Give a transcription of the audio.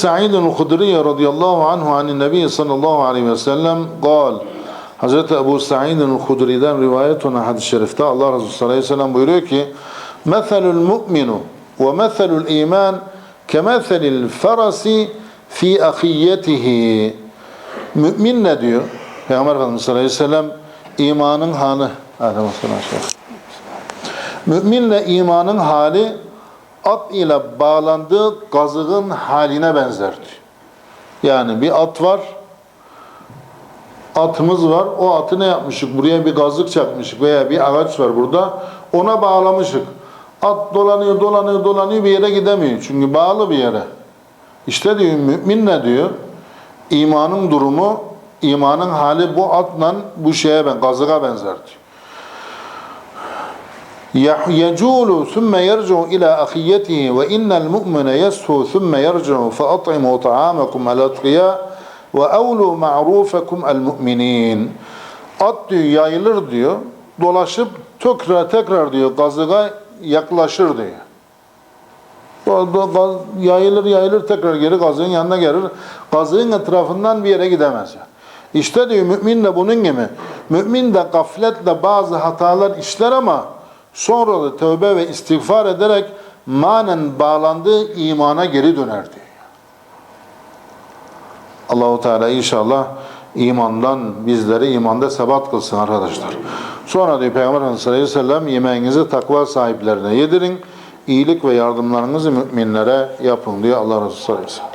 سعيد الخدري رضي الله عنه عن النبي صلى الله عليه وسلم قال Hazreti Ebu Sa'id'in Hudri'den rivayet olan hadis-i şerifte Allah Resulü sallallahu aleyhi ve sellem buyuruyor ki Methelül mu'minu ve methelül iman kemethelil ferasi fi ahiyyetihi Mümin ne diyor? Peygamber Efendimiz sallallahu aleyhi ve sellem imanın hali Aleyhisselam Müminle imanın hali at ile bağlandığı gazığın haline benzer diyor. Yani bir at var, atımız var. O atı ne yapmışık? Buraya bir gazık çakmışık veya bir ağaç var burada. Ona bağlamışık. At dolanıyor, dolanıyor, dolanıyor bir yere gidemiyor. Çünkü bağlı bir yere. İşte diyor mümin ne diyor? İmanın durumu, imanın hali bu atla bu şeye ben gazığa benzer diyor. يجول ثم يرجع إلى أخيته وإن المؤمن يسهو ثم يرجع فأطعموا طعامكم الأتقياء وأولوا معروفكم المؤمنين At diyor yayılır diyor, dolaşıp tekrar tekrar diyor gazığa yaklaşır diyor. Do- do- gaz- Yayılır yayılır tekrar geri gazığın yanına gelir. Gazığın etrafından bir yere gidemez. Yani. İşte diyor mümin de bunun gibi. Mümin de gafletle bazı hatalar işler ama sonra da tövbe ve istiğfar ederek manen bağlandığı imana geri döner diyor. Allahu Teala inşallah imandan bizleri imanda sebat kılsın arkadaşlar. Sonra diyor Peygamber Efendimiz sallallahu aleyhi ve sellem yemeğinizi takva sahiplerine yedirin. iyilik ve yardımlarınızı müminlere yapın diyor Allah Resulü sallallahu aleyhi ve sellem.